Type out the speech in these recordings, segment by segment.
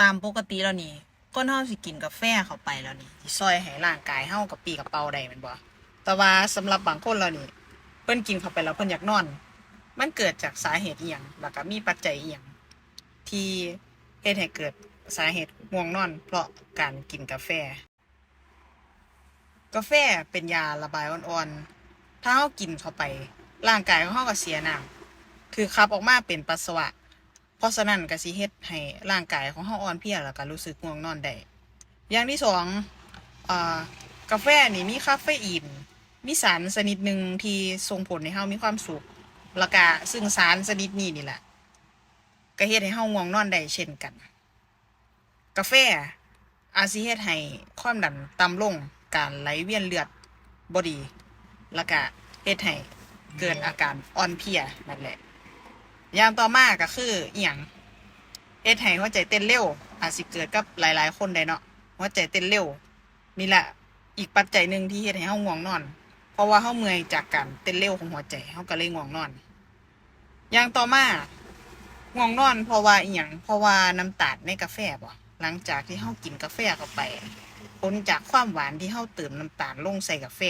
ตามปกติแล้วนี่คนเฮาสิกินกาแฟเข้าไปแล้วนี่สิซอยให้ร่างกายเฮากับปีกับเป๋าได้แม่นบ่แต่ว่าสำหรับบางคนแล้วนี่เพิ่นกินเข้าไปแล้วเพิ่นอยากนอน มันเกิดจากสาเหตุอีหยังแล้วก็มีปัจจัยอีหยังที่เฮ็ดให้เกิดสาเหตุง่วงนอน เพราะการกินกาแฟ กาแฟเป็นยาระบายอ่อนๆถ้าเฮากินเข้าไป ร่างกายของเฮาก็เสียน้ำคือขับออกมาเป็นปัสสาวะ เพราะฉะนั้นก็สิเฮ็ดให้ร่างกายของเฮาอ่อนเพลียแล้วก็รู้สึกง่วงนอนได้อย่างที่สองอ่ากาแฟนี่มีคาเฟอีนมีสารชนิดหนึ่งที่ส่งผลให้เฮามีความสุขแล้วก็ซึ่งสารชนิดนี้นี่แหละก็เฮ็ดให้เฮาง่วงนอนได้เช่นกัน กาแฟอาจสิเฮ็ดให้ความดันต่ำลงการไหลเวียนเลือดบ่ดีแล้วก็เฮ็ดให้เกิดอาการอ่อนเพลียนั่นแหละ ย่างต่อมาก็คืออียงเฮ็ดให้หัวใจเต้นเร็ว อาจสิเกิดกับหลาย ๆ คนได้เนาะหัวใจเต้นเร็วนี่แหละอีกปัจจัยหนึ่งที่เฮ็ดให้เฮาง่วงนอน เพราะว่าเฮาเมื่อยจากการเต้นเร็วของหัวใจเฮาก็เลยง่วงนอน อย่างต่อมาง่วงนอน เพราะว่าอีหยังเพราะว่าน้ำตาลในกาแฟบ่หลังจากที่เฮากินกาแฟเข้าไปผลจากความหวานที่เฮาเติมน้ำตาลลงใส่กาแฟ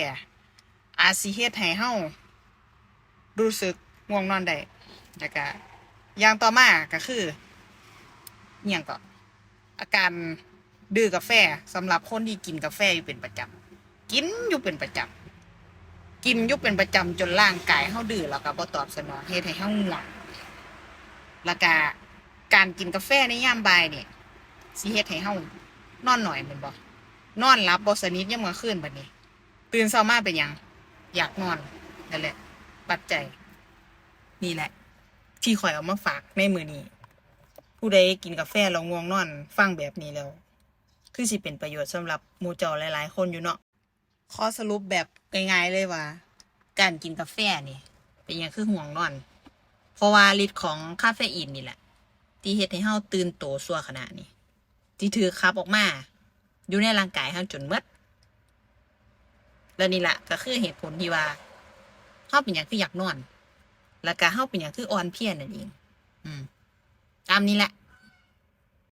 อาจสิเฮ็ดให้เฮารู้สึกง่วงนอนได้ แล้วก็อย่างต่อมาก็คืออย่างก็อาการดื้อกาแฟสำหรับคนที่กินกาแฟอยู่เป็นประจำกินอยู่เป็นประจำกินอยู่เป็นประจำจนร่างกายเฮาดื้อแล้วก็บ่ตอบสนองเฮ็ดให้เฮาง่วงแล้วก็การกินกาแฟในยามบ่ายเนี่ยสิเฮ็ดให้เฮานอนหน่อยแม่นบ่นอนหลับบสนิทยังมาขึ้นบัดนี้ ตื่นเช้ามาเป็นหยังอยากนอนนั่นแหละปัจจัยนี่แหละ ที่ข่อยเอามาฝากในมือนี้ ผู้ใดกินกาแฟแล้วง่วงนอน ฟังแบบนี้แล้ว คือสิเป็นประโยชน์สำหรับหมู่เจ้าหลาย ๆ คนอยู่เนาะขอสรุปแบบง่ายๆเลยว่า การกินกาแฟนี่ เป็นหยังคือห่วงนอน เพราะว่าฤทธิ์ของคาเฟอีนนี่แหละ ที่เฮ็ดให้เฮาตื่นโตสัวขนาดนี้ที่ถือขับออกมา อยู่ในร่างกายเฮาจนหมดแล้วนี่แหละก็คือเหตุผลที่ว่าเฮาเป็นอย่างคืออยากนอน แล้วก็เฮาเป็นอย่างคืออ่อนเพียนั่นเอง อืม ตามนี้แหละ